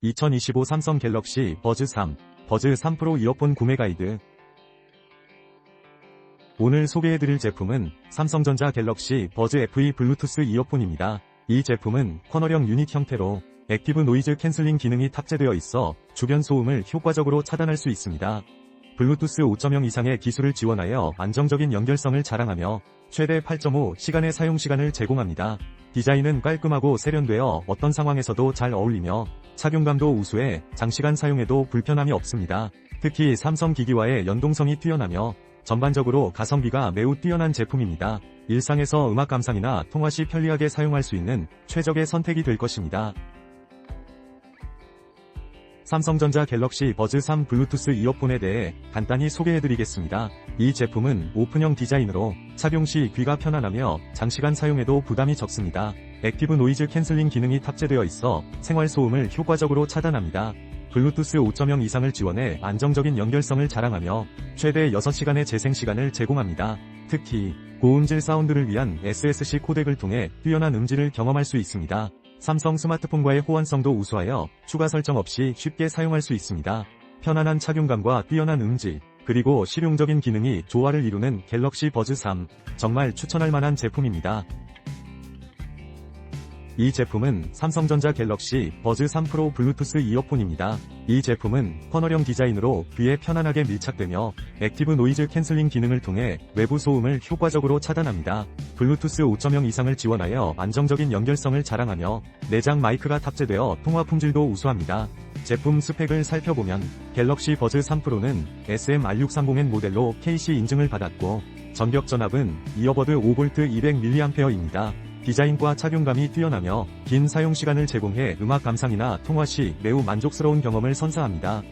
2025 삼성 갤럭시 버즈 3, 버즈 3 프로 이어폰 구매 가이드. 오늘 소개해드릴 제품은 삼성전자 갤럭시 버즈 FE 블루투스 이어폰입니다. 이 제품은 커널형 유닛 형태로 액티브 노이즈 캔슬링 기능이 탑재되어 있어 주변 소음을 효과적으로 차단할 수 있습니다. 블루투스 5.0 이상의 기술을 지원하여 안정적인 연결성을 자랑하며 최대 8.5 시간의 사용 시간을 제공합니다. 디자인은 깔끔하고 세련되어 어떤 상황에서도 잘 어울리며 착용감도 우수해 장시간 사용해도 불편함이 없습니다. 특히 삼성 기기와의 연동성이 뛰어나며 전반적으로 가성비가 매우 뛰어난 제품입니다. 일상에서 음악 감상이나 통화 시 편리하게 사용할 수 있는 최적의 선택이 될 것입니다. 삼성전자 갤럭시 버즈 3 블루투스 이어폰에 대해 간단히 소개해드리겠습니다. 이 제품은 오픈형 디자인으로 착용 시 귀가 편안하며 장시간 사용해도 부담이 적습니다. 액티브 노이즈 캔슬링 기능이 탑재되어 있어 생활 소음을 효과적으로 차단합니다. 블루투스 5.0 이상을 지원해 안정적인 연결성을 자랑하며 최대 6시간의 재생 시간을 제공합니다. 특히 고음질 사운드를 위한 SSC 코덱을 통해 뛰어난 음질을 경험할 수 있습니다. 삼성 스마트폰과의 호환성도 우수하여 추가 설정 없이 쉽게 사용할 수 있습니다. 편안한 착용감과 뛰어난 음질, 그리고 실용적인 기능이 조화를 이루는 갤럭시 버즈 3, 정말 추천할 만한 제품입니다. 이 제품은 삼성전자 갤럭시 버즈 3 프로 블루투스 이어폰입니다. 이 제품은 커널형 디자인으로 귀에 편안하게 밀착되며 액티브 노이즈 캔슬링 기능을 통해 외부 소음을 효과적으로 차단합니다. 블루투스 5.0 이상을 지원하여 안정적인 연결성을 자랑하며 내장 마이크가 탑재되어 통화 품질도 우수합니다. 제품 스펙을 살펴보면 갤럭시 버즈 3 프로는 SM-R630N 모델로 KC 인증을 받았고 전격 전압은 이어버드 5V 200mAh입니다. 디자인과 착용감이 뛰어나며 긴 사용 시간을 제공해 음악 감상이나 통화 시 매우 만족스러운 경험을 선사합니다.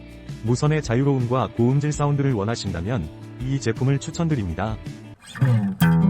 무선의 자유로움과 고음질 사운드를 원하신다면 이 제품을 추천드립니다. 음.